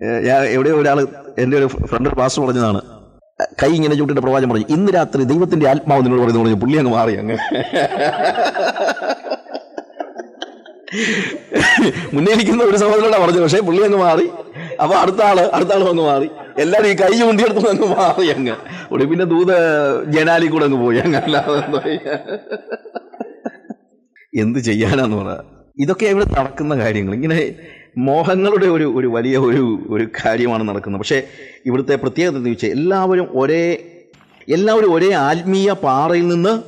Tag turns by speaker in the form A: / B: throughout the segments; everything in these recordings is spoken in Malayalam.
A: ഞാൻ എവിടെയോ ഒരാൾ എന്റെ ഒരു ഫ്രണ്ട് പാസ്റ്റർ പറഞ്ഞതാണ്. കൈ ഇങ്ങനെ ചൂട്ടിട്ട് പ്രവാചം പറഞ്ഞു ഇന്ന് രാത്രി ദൈവത്തിന്റെ ആത്മാവ് നിന്നോട് പറയുന്നു പറഞ്ഞു പുള്ളി അങ്ങ് മാറി അങ്ങ്. മുന്നേ ഇരിക്കുന്ന ഒരു സഹോദരനോടാ പറഞ്ഞു പക്ഷേ പുള്ളി അങ്ങ് മാറി അപ്പൊ അടുത്ത ആൾ അടുത്ത ആൾ വന്ന് മാറി. എല്ലാരും ഈ കൈ ചൂണ്ടിയെടുത്തു അങ്ങ് മാറി അങ്ങ്. ഉടനെ പിന്നെ ദൂത ജനാലി കൂടെ അങ്ങ് പോയി അങ്ങ് അല്ലാതെ എന്ത് ചെയ്യാനാന്ന് പറ. ഇതൊക്കെ ഇവിടെ നടക്കുന്ന കാര്യങ്ങൾ. ഇങ്ങനെ മോഹങ്ങളുടെ ഒരു ഒരു വലിയ ഒരു ഒരു കാര്യമാണ് നടക്കുന്നത്. പക്ഷേ ഇവിടുത്തെ പ്രത്യേകത എന്ന് വെച്ചാൽ എല്ലാവരും ഒരേ എല്ലാവരും ഒരേ ആത്മീയ പാറയിൽ നിന്ന്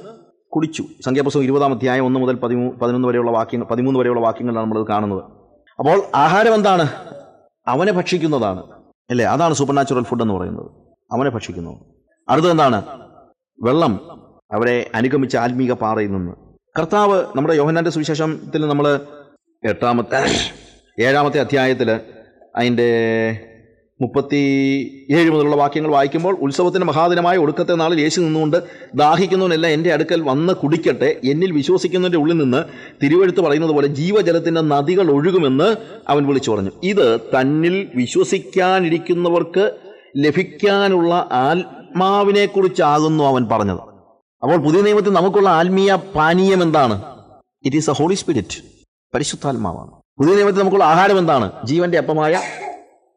A: കുടിച്ചു. സംഖ്യാപുസ്തകം ഇരുപതാം അധ്യായം ഒന്ന് മുതൽ പതിമൂ പതിനൊന്ന് വരെയുള്ള വാക്യങ്ങൾ പതിമൂന്ന് വരെയുള്ള വാക്യങ്ങളാണ് നമ്മളത് കാണുന്നത്. അപ്പോൾ ആഹാരം എന്താണ്? അവനെ ഭക്ഷിക്കുന്നതാണ്. അല്ലേ? അതാണ് സൂപ്പർ നാച്ചുറൽ ഫുഡ് എന്ന് പറയുന്നത്. അവനെ ഭക്ഷിക്കുന്നു. അടുത്തത് എന്താണ്? വെള്ളം. അവരെ അനുഗമിച്ച ആത്മീക പാറയിൽ നിന്ന്. കർത്താവ് നമ്മുടെ യോഹനാന്റെ സുവിശേഷത്തിൽ നമ്മൾ എട്ടാമത്തെ ഏഴാമത്തെ അധ്യായത്തിൽ അതിന്റെ മുപ്പത്തി ഏഴ് മുതലുള്ള വാക്യങ്ങൾ വായിക്കുമ്പോൾ ഉത്സവത്തിന് മഹാദിനമായ ഒടുക്കത്തെ നാളിൽ യേശു നിന്നുകൊണ്ട് ദാഹിക്കുന്നവനെല്ലാം എന്റെ അടുക്കൽ വന്ന് കുടിക്കട്ടെ എന്നിൽ വിശ്വസിക്കുന്നതിന്റെ ഉള്ളിൽ നിന്ന് തിരുവഴുത്ത് പറയുന്നത് പോലെ ജീവജലത്തിന്റെ നദികൾ ഒഴുകുമെന്ന് അവൻ വിളിച്ചു പറഞ്ഞു. ഇത് തന്നിൽ വിശ്വസിക്കാനിരിക്കുന്നവർക്ക് ലഭിക്കാനുള്ള ആത്മാവിനെക്കുറിച്ചാകുന്നു അവൻ പറഞ്ഞത്. അപ്പോൾ പുതിയ നിയമത്തിൽ നമുക്കുള്ള ആത്മീയ പാനീയം എന്താണ്? It is a holy spirit പരിശുദ്ധാത്മാവാണ്. പുതിയ നിയമത്തിൽ നമുക്കുള്ള ആഹാരം എന്താണ്? ജീവന്റെ അപ്പമായ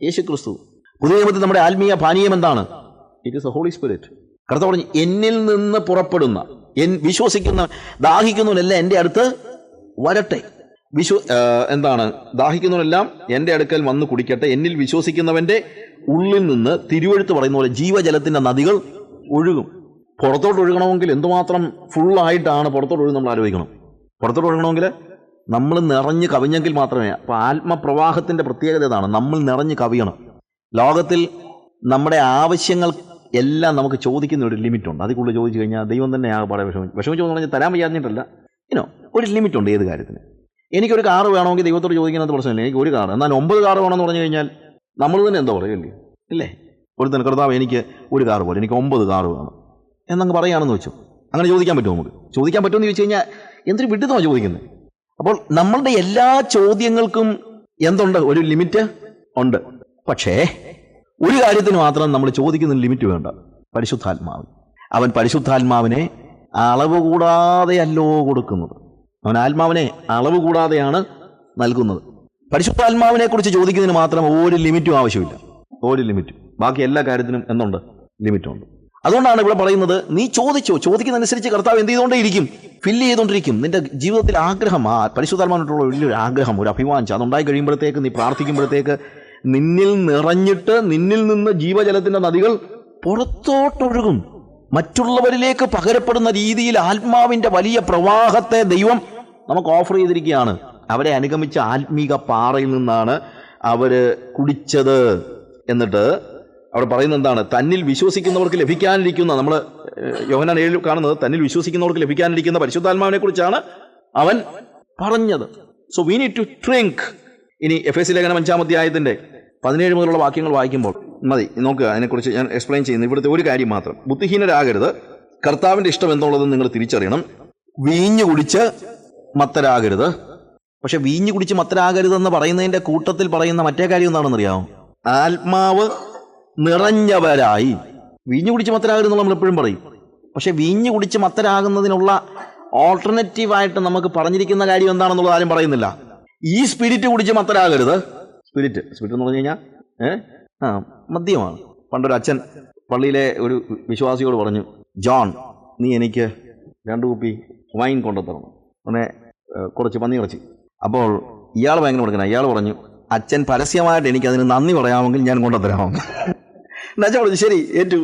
A: യേശു ക്രിസ്തു പുതിയ നിയമത്തിൽ നമ്മുടെ ആത്മീയ പാനീയം എന്താണ്? It is a holy spirit കർത്താവ് പറഞ്ഞു എന്നിൽ നിന്ന് പുറപ്പെടുന്ന എൻ വിശ്വസിക്കുന്ന ദാഹിക്കുന്നവനെല്ലാം എന്റെ അടുത്ത് വരട്ടെ. വിശ്വ എന്താണ്? ദാഹിക്കുന്നവനെല്ലാം എന്റെ അടുക്കൽ വന്ന് കുടിക്കട്ടെ. എന്നിൽ വിശ്വസിക്കുന്നവന്റെ ഉള്ളിൽ നിന്ന് തിരുവഴുത്ത് പറയുന്ന പോലെ ജീവജലത്തിന്റെ നദികൾ ഒഴുകും. പുറത്തോട്ട് ഒഴുകണമെങ്കിൽ എന്തുമാത്രം ഫുള്ളായിട്ടാണ് പുറത്തോട്ട് ഒഴുകും നമ്മൾ ആലോചിക്കണം. പുറത്തോട്ട് ഒഴുകണമെങ്കിൽ നമ്മൾ നിറഞ്ഞ് കവിഞ്ഞെങ്കിൽ മാത്രമേ അപ്പോൾ ആത്മപ്രവാഹത്തിന്റെ പ്രത്യേകത ഇതാണ്. നമ്മൾ നിറഞ്ഞ് കവിയണം. ലോകത്തിൽ നമ്മുടെ ആവശ്യങ്ങൾ എല്ലാം നമുക്ക് ചോദിക്കുന്ന ഒരു ലിമിറ്റുണ്ട്. അതിൽ കൂടുതൽ ചോദിച്ചു കഴിഞ്ഞാൽ ദൈവം തന്നെ ആകെപ്പാടെ വിഷമിച്ചു വിഷമിച്ചു എന്ന് പറഞ്ഞാൽ തരാൻ വയ്യാഞ്ഞിട്ടല്ല. ഇനോ ഒരു ലിമിറ്റുണ്ട് ഏത് കാര്യത്തിന്. എനിക്കൊരു കാറ് വേണമെങ്കിൽ ദൈവത്തോട് ചോദിക്കുന്നത് പ്രശ്നമില്ല. എനിക്ക് ഒരു കാറ് എന്നാൽ ഒമ്പത് കാറ് വേണമെന്ന് പറഞ്ഞു കഴിഞ്ഞാൽ നമ്മൾ തന്നെ എന്താ പറയല്ലേ ഇല്ലേ? ഒരു തന്നെ കർത്താവ് എനിക്ക് ഒരു കാറ് പോലെ എനിക്ക് ഒമ്പത് കാറ് വേണം. എന്നങ്ങ് പറയുകയാണെന്ന് വെച്ചു. അങ്ങനെ ചോദിക്കാൻ പറ്റുമോ നമുക്ക്? ചോദിക്കാൻ പറ്റുമെന്ന് ചോദിച്ചു കഴിഞ്ഞാൽ എന്തൊരു വിഡിതമാണ് ചോദിക്കുന്നത്? അപ്പോൾ നമ്മളുടെ എല്ലാ ചോദ്യങ്ങൾക്കും എന്തുണ്ട്? ഒരു ലിമിറ്റ് ഉണ്ട്. പക്ഷേ ഒരു കാര്യത്തിന് മാത്രം നമ്മൾ ചോദിക്കുന്ന ലിമിറ്റ് വേണ്ട. പരിശുദ്ധാത്മാവ്. അവൻ പരിശുദ്ധാത്മാവിനെ അളവ് കൂടാതെയല്ലോ കൊടുക്കുന്നത്. അവൻ ആത്മാവിനെ അളവ് കൂടാതെയാണ് നൽകുന്നത്. പരിശുദ്ധാത്മാവിനെ കുറിച്ച് ചോദിക്കുന്നതിന് മാത്രം ഒരു ലിമിറ്റും ആവശ്യമില്ല. ഒരു ലിമിറ്റും ബാക്കി എല്ലാ കാര്യത്തിനും എന്തുണ്ട്? ലിമിറ്റുണ്ട് അതുകൊണ്ടാണ് ഇവിടെ പറയുന്നത് നീ ചോദിച്ചോ ചോദിക്കുന്നതനുസരിച്ച് കർത്താവ് എന്ത് ചെയ്തുകൊണ്ടേയിരിക്കും? ഫില്ല് ചെയ്തുകൊണ്ടിരിക്കും നിന്റെ ജീവിതത്തിൽ ആഗ്രഹം ആ പരിശുദ്ധാത്മാനോട്ടുള്ള വലിയൊരു ആഗ്രഹം ഒരു അഭിമാനിച്ചു അതുണ്ടായി കഴിയുമ്പോഴത്തേക്ക് നീ പ്രാർത്ഥിക്കുമ്പോഴത്തേക്ക് നിന്നിൽ നിറഞ്ഞിട്ട് നിന്നിൽ നിന്ന് ജീവജലത്തിന്റെ നദികൾ പുറത്തോട്ടൊഴുകും. മറ്റുള്ളവരിലേക്ക് പകരപ്പെടുന്ന രീതിയിൽ ആത്മാവിന്റെ വലിയ പ്രവാഹത്തെ ദൈവം നമുക്ക് ഓഫർ ചെയ്തിരിക്കുകയാണ്. അവരെ അനുഗമിച്ച ആത്മീക പാറയിൽ നിന്നാണ് അവർ കുടിച്ചത്. എന്നിട്ട് അവിടെ പറയുന്നത് എന്താണ്? തന്നിൽ വിശ്വസിക്കുന്നവർക്ക് ലഭിക്കാനിരിക്കുന്ന നമ്മൾ യോഹനാൻ ഏഴിൽ കാണുന്നത് തന്നിൽ വിശ്വസിക്കുന്നവർക്ക് ലഭിക്കാനിരിക്കുന്ന പരിശുദ്ധാത്മാവിനെ കുറിച്ചാണ് അവൻ പറഞ്ഞത്. So we need to drink ഇനി എഫ് എസ് ലേഖനം അഞ്ചാം അധ്യായത്തിന്റെ പതിനേഴ് മുതലുള്ള വാക്യങ്ങൾ വായിക്കുമ്പോൾ മതി നോക്കുക അതിനെക്കുറിച്ച് ഞാൻ എക്സ്പ്ലെയിൻ ചെയ്യുന്നു. ഇവിടുത്തെ ഒരു കാര്യം മാത്രം. ബുദ്ധിഹീനരാകരുത്. കർത്താവിന്റെ ഇഷ്ടം എന്നുള്ളത് നിങ്ങൾ തിരിച്ചറിയണം. വീഞ്ഞു കുടിച്ച് മത്തരാകരുത്. പക്ഷെ വീഞ്ഞു കുടിച്ച് മത്തരാകരുതെന്ന് പറയുന്നതിന്റെ കൂട്ടത്തിൽ പറയുന്ന മറ്റേ കാര്യം എന്താണെന്ന് അറിയാമോ ആത്മാവ് നിറഞ്ഞവരായി. വീഞ്ഞു കുടിച്ച് മത്തരാകരുത് നമ്മൾ എപ്പോഴും പറയും. പക്ഷേ വീഞ്ഞു കുടിച്ച് മത്തരാകുന്നതിനുള്ള ഓൾട്ടർനേറ്റീവായിട്ട് നമുക്ക് പറഞ്ഞിരിക്കുന്ന കാര്യം എന്താണെന്നുള്ളത് ആരും പറയുന്നില്ല. ഈ സ്പിരിറ്റ് കുടിച്ച് മത്തരാകരുത് സ്പിരിറ്റ് സ്പിരിറ്റ് എന്ന് പറഞ്ഞു കഴിഞ്ഞാൽ ഏ? ആ മദ്യമാണ്. പണ്ടൊരു അച്ഛൻ പള്ളിയിലെ ഒരു വിശ്വാസിയോട് പറഞ്ഞു ജോൺ നീ എനിക്ക് രണ്ട് കുപ്പി വൈൻ കൊണ്ടുത്തരണം അങ്ങനെ കുറച്ച് പന്നി കുറച്ച് അപ്പോൾ ഇയാൾ ഭയങ്കര കൊടുക്കണം ഇയാൾ പറഞ്ഞു അച്ഛൻ പരസ്യമായിട്ട് എനിക്ക് അതിന് നന്ദി പറയാമെങ്കിൽ ഞാൻ കൊണ്ടുത്തരാമെന്ന് അച്ഛൻ പറഞ്ഞു ശരി ഏറ്റു.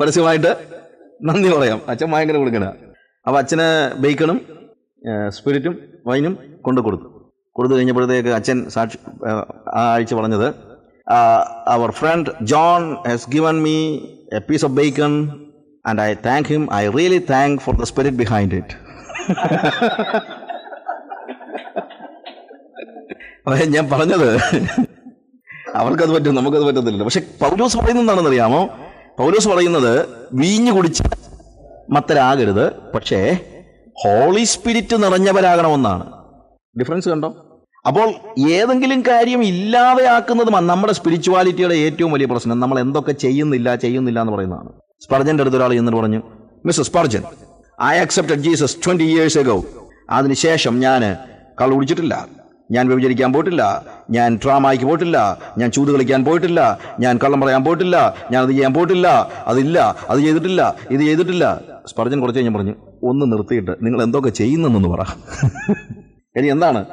A: പരസ്യമായിട്ട് നന്ദി പറയാം. അച്ഛൻ ഭയങ്കര കൊടുക്കണ അപ്പോൾ അച്ഛന് ബേക്കണും സ്പിരിറ്റും വൈനും കൊണ്ടു കൊടുത്തു. കൊടുത്തു കഴിഞ്ഞപ്പോഴത്തേക്ക് അച്ഛൻ സാക്ഷി ആ, ആഴ്ച പറഞ്ഞത് അവർ friend John has given me a piece of bacon and I thank him I really thank for the spirit behind it ഞാൻ പറഞ്ഞത് അവർക്കത് പറ്റും നമുക്കത് പറ്റത്തില്ല. പക്ഷെ പൗലോസ് പറയുന്നത് എന്താണെന്ന് അറിയാമോ പൗലോസ് പറയുന്നത് വീഞ്ഞു കുടിച്ച് മത്തരാകരുത് പക്ഷേ ഹോളി സ്പിരിറ്റ് നിറഞ്ഞവരാകണമെന്നാണ്. ഡിഫറൻസ് കണ്ടോ? അപ്പോൾ ഏതെങ്കിലും കാര്യം ഇല്ലാതെയാക്കുന്നത് നമ്മുടെ സ്പിരിച്വാലിറ്റിയുടെ ഏറ്റവും വലിയ പ്രശ്നം. നമ്മൾ എന്തൊക്കെ ചെയ്യുന്നില്ല ചെയ്യുന്നില്ല എന്ന് പറയുന്നതാണ്. സ്പർജന്റെ അടുത്ത് ഒരാൾ എന്നിട്ട് പറഞ്ഞു mister Spurgeon I accepted Jesus twenty years ago അതിനുശേഷം ഞാൻ കള്ളു കുടിച്ചിട്ടില്ല. ഞാൻ വ്യഭിചരിക്കാൻ പോയിട്ടില്ല. ഞാൻ ട്രാമായിക്ക് പോയിട്ടില്ല. ഞാൻ ചൂത് കളിക്കാൻ പോയിട്ടില്ല. ഞാൻ കള്ളം പറയാൻ പോയിട്ടില്ല. ഞാൻ അത് ചെയ്യാൻ പോയിട്ടില്ല. അതില്ല. അത് ചെയ്തിട്ടില്ല. ഇത് ചെയ്തിട്ടില്ല. സ്പർജൻ കുറച്ച് കഴിഞ്ഞ് പറഞ്ഞു ഒന്ന് നിർത്തിയിട്ട് നിങ്ങൾ എന്തൊക്കെ ചെയ്യുന്നെന്നൊന്ന് പറ. ഇനി എന്താണ്?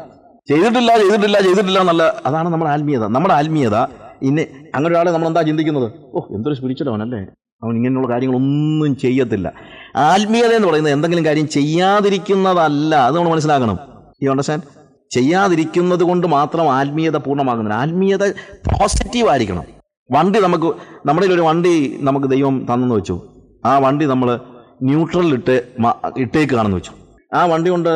A: ചെയ്തിട്ടില്ല ചെയ്തിട്ടില്ല ചെയ്തിട്ടില്ല എന്നല്ല. അതാണ് നമ്മുടെ ആത്മീയത. നമ്മുടെ ആത്മീയത ഇനി അങ്ങനെ ഒരാളെ നമ്മൾ എന്താ ചിന്തിക്കുന്നത്? ഓ എന്തൊരു സ്പിരിച്വൽ അവനല്ലേ അവൻ ഇങ്ങനെയുള്ള കാര്യങ്ങളൊന്നും ചെയ്യത്തില്ല. ആത്മീയത എന്ന് പറയുന്നത് എന്തെങ്കിലും കാര്യം ചെയ്യാതിരിക്കുന്നതല്ല. അത് നമ്മൾ മനസ്സിലാക്കണം. ഈ അണ്ടർസ്റ്റാൻഡ് ചെയ്യാതിരിക്കുന്നത് കൊണ്ട് മാത്രം ആത്മീയത പൂർണമാകുന്നില്ല. ആത്മീയത പോസിറ്റീവ് ആയിരിക്കണം. വണ്ടി നമുക്ക് നമ്മുടെ ഒരു വണ്ടി നമുക്ക് ദൈവം തന്നെന്ന് വെച്ചു. ആ വണ്ടി നമ്മൾ ന്യൂട്രലിൽ ഇട്ട് മ- ഇട്ടേക്കാണെന്ന് വെച്ചു. ആ വണ്ടി കൊണ്ട്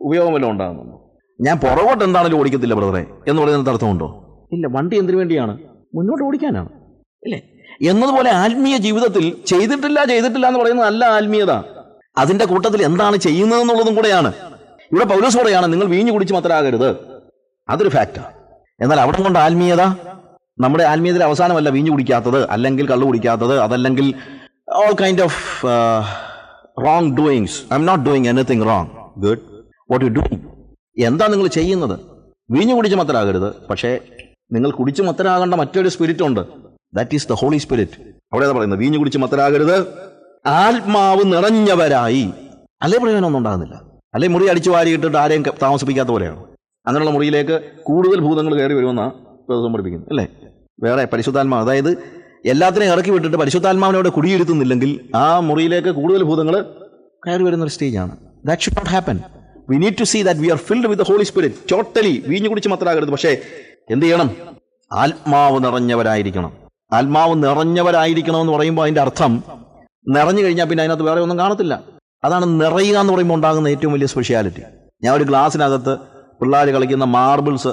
A: ഉപയോഗം വല്ലതും ഉണ്ടാകുന്നുണ്ടോ? ഞാൻ പുറകോട്ട് എന്താണെങ്കിലും ഓടിക്കത്തില്ല ബ്രദറെ എന്ന് പറയുന്നതിന് അർത്ഥമുണ്ടോ? ഇല്ല വണ്ടി എന്തിനു വേണ്ടിയാണ്? മുന്നോട്ട് ഓടിക്കാനാണ്. ഇല്ലേ എന്നതുപോലെ ആത്മീയ ജീവിതത്തിൽ ചെയ്തിട്ടില്ല ചെയ്തിട്ടില്ല എന്ന് പറയുന്നത് നല്ല ആത്മീയത. അതിന്റെ കൂട്ടത്തിൽ എന്താണ് ചെയ്യുന്നതെന്നുള്ളതും കൂടെയാണ്. ഇവിടെ പൗലോസ് പറയാണ് നിങ്ങൾ വീഞ്ഞു കുടിച്ച് മാത്രമാകരുത്. അതൊരു ഫാക്റ്റാണ് എന്നാൽ അവിടെ കൊണ്ട് ആത്മീയത നമ്മുടെ ആത്മീയതയുടെ അവസാനമല്ല വീഞ്ഞു കുടിക്കാത്തത് അല്ലെങ്കിൽ കള്ളു കുടിക്കാത്തത് അതല്ലെങ്കിൽ all kind of wrong doings I'm not doing anything wrong good what you doing എന്താ നിങ്ങൾ ചെയ്യുന്നത്? വീഞ്ഞു കുടിച്ച് മത്തരാകരുത് പക്ഷേ നിങ്ങൾ കുടിച്ച് മത്തരാകേണ്ട മറ്റൊരു സ്പിരിറ്റ് ഉണ്ട്. That is the holy spirit അവിടെ പറയുന്നത്? വീഞ്ഞു കുടിച്ച് മത്തരാകരുത് ആത്മാവ് നിറഞ്ഞവരായി. അല്ലേ പ്രയോജനമൊന്നും ഉണ്ടാകുന്നില്ല. അല്ലെ മുറി അടിച്ചു വാരിയിട്ടിട്ട് ആരെയും താമസിപ്പിക്കാത്ത പോലെയാണ്. അങ്ങനെയുള്ള മുറിയിലേക്ക് കൂടുതൽ ഭൂതങ്ങൾ കയറി വരുമെന്നാണ് ദിവസം പഠിപ്പിക്കുന്നത് അല്ലേ? വേറെ പരിശുദ്ധാത്മാവ് അതായത് എല്ലാത്തിനെയും ഇറക്കി വിട്ടിട്ട് പരിശുദ്ധാത്മാവിനോട് കുടിയിരുത്തുന്നില്ലെങ്കിൽ ആ മുറിയിലേക്ക് കൂടുതൽ ഭൂതങ്ങൾ കയറി വരുന്ന ഒരു സ്റ്റേജാണ് that should not happen we need to see that we are filled with holy spirit totally വീഞ്ഞു കുടിച്ച് മാത്രമാകരുത്. പക്ഷേ എന്ത് ചെയ്യണം? ആത്മാവ് നിറഞ്ഞവരായിരിക്കണം. ആത്മാവ് നിറഞ്ഞവരായിരിക്കണം എന്ന് പറയുമ്പോൾ അതിന്റെ അർത്ഥം നിറഞ്ഞു കഴിഞ്ഞാൽ പിന്നെ അതിനകത്ത് വേറെ ഒന്നും കാണത്തില്ല. അതാണ് നിറയുക എന്ന് പറയുമ്പോൾ ഉണ്ടാകുന്ന ഏറ്റവും വലിയ സ്പെഷ്യാലിറ്റി ഞാൻ ഒരു ഗ്ലാസ്സിനകത്ത് പിള്ളേർ കളിക്കുന്ന മാർബിൾസ്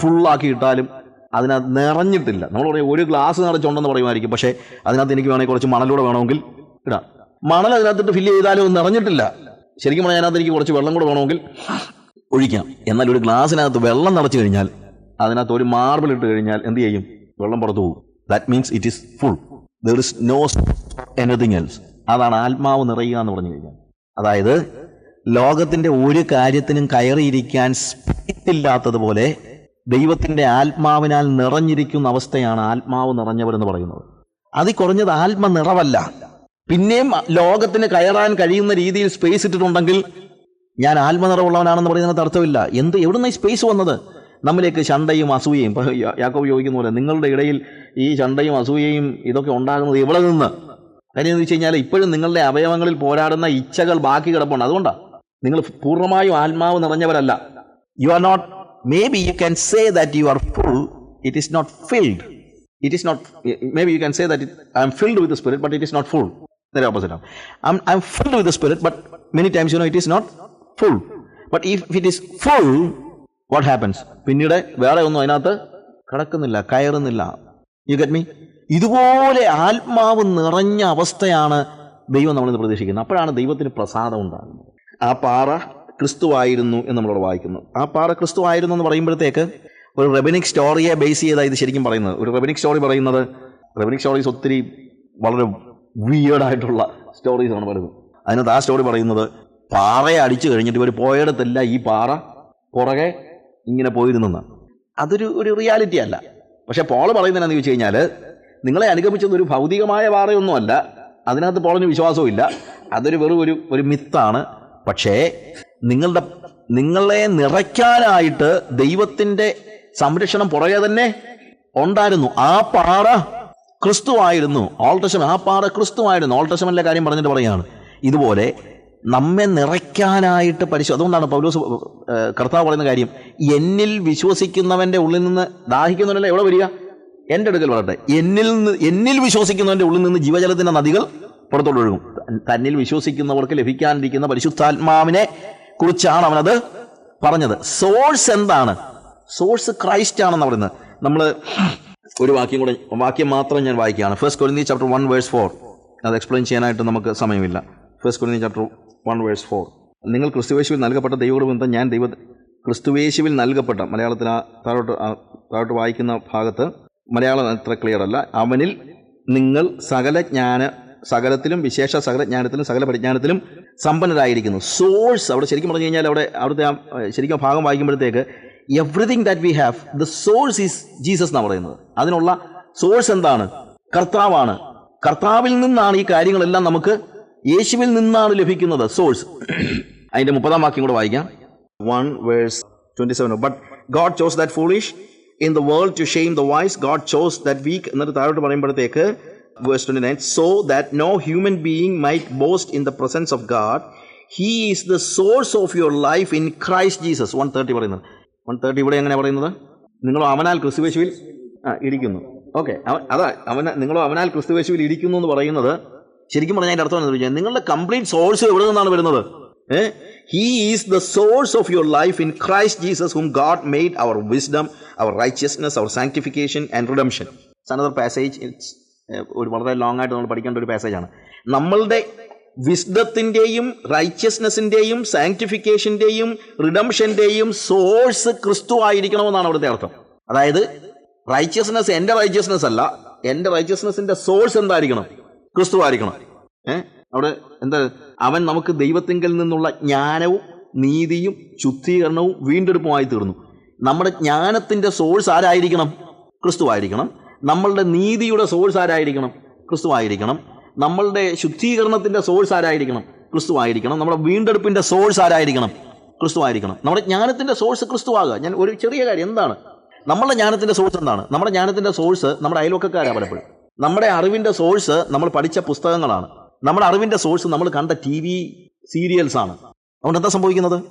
A: ഫുള്ളാക്കി ഇട്ടാലും അതിനകത്ത് നിറഞ്ഞിട്ടില്ല. നമ്മൾ പറയും ഒരു ഗ്ലാസ് നിറച്ചുണ്ടെന്ന് പറയുമായിരിക്കും. പക്ഷേ അതിനകത്ത് എനിക്ക് വേണമെങ്കിൽ കുറച്ച് മണലൂടെ വേണമെങ്കിൽ ഇടാം. മണൽ അതിനകത്തിട്ട് ഫില്ല് ചെയ്താലും നിറഞ്ഞിട്ടില്ല. ശരിക്കും പറഞ്ഞാൽ അതിനകത്ത് എനിക്ക് കുറച്ച് വെള്ളം കൂടെ വേണമെങ്കിൽ ഒഴിക്കാം. എന്നാൽ ഒരു ഗ്ലാസ്സിനകത്ത് വെള്ളം നിറച്ചു കഴിഞ്ഞാൽ അതിനകത്ത് ഒരു മാർബിൾ ഇട്ട് കഴിഞ്ഞാൽ എന്ത് ചെയ്യും? വെള്ളം പുറത്തു പോകും. That means it is full there is no anything else അതാണ് ആത്മാവ് നിറയുക എന്ന് പറഞ്ഞു കഴിഞ്ഞാൽ. അതായത് ലോകത്തിന്റെ ഒരു കാര്യത്തിനും കയറിയിരിക്കാൻ സ്പിരിറ്റില്ലാത്തതുപോലെ ദൈവത്തിന്റെ ആത്മാവിനാൽ നിറഞ്ഞിരിക്കുന്ന അവസ്ഥയാണ് ആത്മാവ് നിറഞ്ഞവരെന്ന് പറയുന്നത്. അതിൽ കുറഞ്ഞത് ആത്മ നിറവല്ല. പിന്നെയും ലോകത്തിന് കയറാൻ കഴിയുന്ന രീതിയിൽ സ്പേസ് ഇട്ടിട്ടുണ്ടെങ്കിൽ ഞാൻ ആത്മനിറവുള്ളവനാണെന്ന് പറയുന്നതിനകത്ത് അർത്ഥമില്ല. എന്ത് എവിടുന്ന ഈ സ്പേസ് വന്നത്? നമ്മിലേക്ക് ചണ്ടയും അസൂയയും യാക്കോബ് ചോദിക്കുന്ന പോലെ നിങ്ങളുടെ ഇടയിൽ ഈ ചണ്ടയും അസൂയയും ഇതൊക്കെ ഉണ്ടാകുന്നത് എവിടെ നിന്ന്? കാര്യം എന്ന് വെച്ച് കഴിഞ്ഞാൽ ഇപ്പോഴും നിങ്ങളുടെ അവയവങ്ങളിൽ പോരാടുന്ന ഇച്ഛകൾ ബാക്കി കിടപ്പുണ്ട് അതുകൊണ്ടാണ് നിങ്ങൾ പൂർണമായും ആത്മാവ് നിറഞ്ഞവരല്ല you are not maybe you can say that you are full it is not filled it is not maybe you can say that it, i'm filled with the spirit but it is not full the opposite of I'm, I'm filled with the spirit but many times you know it is not full but if it is full what happens പിന്നീട് വേറെ ഒന്നും അതിനകത്ത് കിടക്കുന്നില്ല കയറുന്നില്ല യു ഗെറ്റ് മീ ഇതുപോലെ ആത്മാവ് നിറഞ്ഞ അവസ്ഥയാണ് ദൈവം നമ്മളിന്ന് പ്രതീക്ഷിക്കുന്നത്. അപ്പോഴാണ് ദൈവത്തിന് പ്രസാദം ഉണ്ടാകുന്നത്. ആ പാറ ക്രിസ്തുവായിരുന്നു എന്ന് നമ്മളോട് വായിക്കുന്നു. ആ പാറ ക്രിസ്തുവായിരുന്നു എന്ന് പറയുമ്പോഴത്തേക്ക് ഒരു റെബനിക് സ്റ്റോറിയെ ബേസ് ചെയ്താണ് ഇത് ശരിക്കും പറയുന്നത്. ഒരു റെബനിക് സ്റ്റോറി പറയുന്നത് റെബനിക് സ്റ്റോറീസ് ഒത്തിരി വളരെ വിയേർഡായിട്ടുള്ള സ്റ്റോറീസ് ആണ് പറയുന്നത്. അതിനകത്ത് ആ സ്റ്റോറി പറയുന്നത് പാറയെ അടിച്ചു കഴിഞ്ഞിട്ട് ഇവർ പോയിടത്തല്ല ഈ പാറ പുറകെ ഇങ്ങനെ പോയിരുന്നെന്ന് അതൊരു ഒരു റിയാലിറ്റി അല്ല. പക്ഷെ പോൾ പറയുന്നതെന്ന് ചോദിച്ചു കഴിഞ്ഞാൽ നിങ്ങളെ അനുഗമിച്ചത് ഒരു ഭൗതികമായ പാറയൊന്നുമല്ല അതിനകത്ത് പോളിന് വിശ്വാസവും ഇല്ല അതൊരു വെറും ഒരു ഒരു മിത്താണ്. പക്ഷേ നിങ്ങളുടെ നിങ്ങളെ നിറയ്ക്കാനായിട്ട് ദൈവത്തിന്റെ സംരക്ഷണം പുറകെ തന്നെ ഉണ്ടായിരുന്നു. ആ പാറ ക്രിസ്തുവായിരുന്നു. ഓൾട്ടശമൻ ആ പാറ ക്രിസ്തുവായിരുന്നു. ഓൾട്ടശമനിലെ കാര്യം പറഞ്ഞിട്ട് പറയുകയാണ്. ഇതുപോലെ നമ്മെ നിറയ്ക്കാനായിട്ട് പരിശോ അതുകൊണ്ടാണ് പൗലോസ് കർത്താവ് പറയുന്ന കാര്യം എന്നിൽ വിശ്വസിക്കുന്നവന്റെ ഉള്ളിൽ നിന്ന് ദാഹിക്കുന്നവനല്ല എവിടെ വരിക? എന്റെ അടുക്കൽ വരട്ടെ. എന്നിൽ നിന്ന് എന്നിൽ വിശ്വസിക്കുന്നവന്റെ ഉള്ളിൽ നിന്ന് ജീവജലത്തിന്റെ നദികൾ പുറത്തോട്ട് ഒഴുകും. തന്നിൽ വിശ്വസിക്കുന്നവർക്ക് ലഭിക്കാനിരിക്കുന്ന പരിശുദ്ധാത്മാവിനെ കുറിച്ചാണ് അവനത് പറഞ്ഞത്. സോഴ്സ് എന്താണ്? സോഴ്സ് ക്രൈസ്റ്റ് ആണെന്ന് പറയുന്നത്. നമ്മൾ ഒരു വാക്യം കൂടെ വാക്യം മാത്രം ഞാൻ വായിക്കുകയാണ്. First കൊരിന്തി chapter one verse four അത് എക്സ്പ്ലെയിൻ ചെയ്യാനായിട്ട് നമുക്ക് സമയമില്ല. First കൊരിന്തി chapter one verse four നിങ്ങൾ ക്രിസ്തുവേശുവിൽ നൽകപ്പെട്ട ദൈവബന്ധം ഞാൻ ദൈവ ക്രിസ്തുവേശുവിൽ നൽകപ്പെട്ട മലയാളത്തിൽ ആ താഴോട്ട് താഴോട്ട് വായിക്കുന്ന ഭാഗത്ത് മലയാളം അത്ര ക്ലിയർ അല്ല. അവനിൽ നിങ്ങൾ സകല ജ്ഞാന സകലത്തിലും വിശേഷ സകല ജ്ഞാനത്തിലും സകല പരിജ്ഞാനത്തിലും സമ്പന്നരായിരിക്കുന്നു. സോഴ്സ് അവിടെ ശരിക്കും പറഞ്ഞു കഴിഞ്ഞാൽ അവിടെ അവിടുത്തെ ആ ശരിക്കും ഭാഗം വായിക്കുമ്പോഴത്തേക്ക് everything that we have the source is Jesus എന്നാണ് പറയുന്നത്. അതിനുള്ള സോഴ്സ് എന്താണ്? കർത്താവാണ്. കർത്താവിൽ നിന്നാണ് ഈ കാര്യങ്ങളെല്ലാം നമുക്ക് യേശുവിൽ നിന്നാണ് ലഭിക്കുന്നത് സോഴ്സ് അതിന്റെ മുപ്പതാം വാക്യം കൂടെ വായിക്കാം. One verse twenty seven but God chose that foolish in the world to shame the wise God chose that weak എന്നിട്ട് താഴോട്ട് പറയുമ്പോഴത്തേക്ക് verse twenty nine so that no human being might boast in the presence of God he is the source of your life in Christ Jesus one thirty പറയുന്നത്. വൺ തേർട്ടി ഇവിടെ എങ്ങനെ പറയുന്നത്? നിങ്ങളോ അവനാൽ ക്രിസ്തുവേശുവിൽ ആ ഇരിക്കുന്നു. ഓക്കെ അവൻ അതാ അവൻ നിങ്ങളോ അവനാൽ ക്രിസ്തുവേശുവിൽ ഇരിക്കുന്നു എന്ന് പറയുന്നത് ശരിക്കും പറഞ്ഞാൽ അതിന്റെ അർത്ഥം ചോദിച്ചാൽ നിങ്ങളുടെ കംപ്ലീറ്റ് സോഴ്സ് എവിടെ നിന്നാണ് വരുന്നത്? He is the source of your life in Christ Jesus whom God made our wisdom our righteousness our sanctification and redemption another passage ഒരു വളരെ ലോങ് ആയിട്ട് നമ്മൾ പഠിക്കേണ്ട ഒരു പാസേജാണ് നമ്മളുടെ വിസ്ഡത്തിന്റെയും റൈച്ചിയസ്നെസ്സിന്റെയും സാങ്ക്ടിഫിക്കേഷന്റെയും റിഡംഷന്റെയും സോഴ്സ് ക്രിസ്തു ആയിരിക്കണമെന്നാണ് അവിടുത്തെ അർത്ഥം. അതായത് റൈച്ചിയസ്നെസ് എന്റെ റൈച്ചിയസ്നെസ് അല്ല എന്റെ റൈച്ചിയസ്നെസ്സിന്റെ സോഴ്സ് എന്തായിരിക്കണം? ക്രിസ്തു ആയിരിക്കണം. ഏഹ് അവിടെ എന്താ? അവൻ നമുക്ക് ദൈവത്തിങ്കിൽ നിന്നുള്ള ജ്ഞാനവും നീതിയും ശുദ്ധീകരണവും വീണ്ടെടുപ്പുമായി തീർന്നു. നമ്മുടെ ജ്ഞാനത്തിന്റെ സോഴ്സ് ആരായിരിക്കണം? ക്രിസ്തു ആയിരിക്കണം. നമ്മളുടെ നീതിയുടെ സോഴ്സ് ആരായിരിക്കണം? ക്രിസ്തു ആയിരിക്കണം. നമ്മളുടെ ശുദ്ധീകരണത്തിന്റെ സോഴ്സ് ആരായിരിക്കണം? ക്രിസ്തു ആയിരിക്കണം. നമ്മുടെ വീണ്ടെടുപ്പിന്റെ സോഴ്സ് ആരായിരിക്കണം? ക്രിസ്തു ആയിരിക്കണം. നമ്മുടെ ജ്ഞാനത്തിന്റെ സോഴ്സ് ക്രിസ്തു ആകുക ഞാൻ ഒരു ചെറിയ കാര്യം എന്താണ്? നമ്മളുടെ ജ്ഞാനത്തിന്റെ സോഴ്സ് എന്താണ്? നമ്മുടെ ജ്ഞാനത്തിന്റെ സോഴ്സ് നമ്മുടെ അയൽവക്കക്കാരാണ് പലപ്പോഴും. നമ്മുടെ അറിവിന്റെ സോഴ്സ് നമ്മൾ പഠിച്ച പുസ്തകങ്ങളാണ്. നമ്മുടെ അറിവിന്റെ സോഴ്സ് നമ്മൾ കണ്ട ടി വി സീരിയൽസ് ആണ്. അതുകൊണ്ട് എന്താ സംഭവിക്കുന്നത്?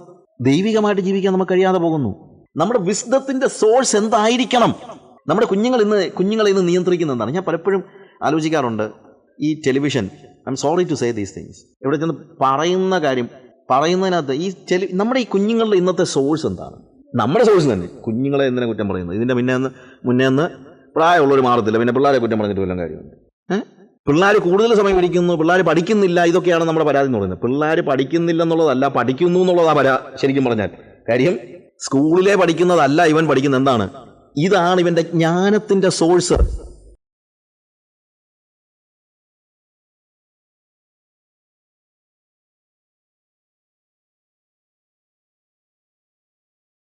A: ദൈവികമായിട്ട് ജീവിക്കാൻ നമുക്ക് കഴിയാതെ പോകുന്നു. നമ്മുടെ വിസ്ഡത്തിന്റെ സോഴ്സ് എന്തായിരിക്കണം? നമ്മുടെ കുഞ്ഞുങ്ങൾ ഇന്ന് കുഞ്ഞുങ്ങളെ ഇന്ന് നിയന്ത്രിക്കുന്ന എന്താണ്? ഞാൻ പലപ്പോഴും ആലോചിക്കാറുണ്ട് ഈ television I'm sorry to say these things ഇവിടെ ചെന്ന് പറയുന്ന കാര്യം പറയുന്നതിനകത്ത് ഈ ടെലി നമ്മുടെ ഈ കുഞ്ഞുങ്ങളുടെ ഇന്നത്തെ സോഴ്സ് എന്താണ്? നമ്മുടെ സോഴ്സ് തന്നെ. കുഞ്ഞുങ്ങളെ എന്തിനാ കുറ്റം പറയുന്നത്? മുന്നേ മുന്നേന്ന് മുന്നേ നിന്ന് പ്രായമുള്ളവർ മാറത്തില്ല. പിന്നെ പിള്ളേരെ കുറ്റം പറഞ്ഞിട്ട് വല്ലതും കാര്യമുണ്ട്? ഏഹ് പിള്ളേർ കൂടുതൽ സമയം ഇരിക്കുന്നു പിള്ളേർ പഠിക്കുന്നില്ല ഇതൊക്കെയാണ് നമ്മുടെ പരാതി എന്ന് പറയുന്നത്. പിള്ളേർ പഠിക്കുന്നില്ല എന്നുള്ളതല്ല പഠിക്കുന്നു എന്നുള്ളതാ പരാ ശരിക്കും പറഞ്ഞാൽ. കാര്യം സ്കൂളിലെ പഠിക്കുന്നതല്ല ഇവൻ പഠിക്കുന്നത്. എന്താണ്? ഇതാണ് ഇവന്റെ ജ്ഞാനത്തിന്റെ സോഴ്സ്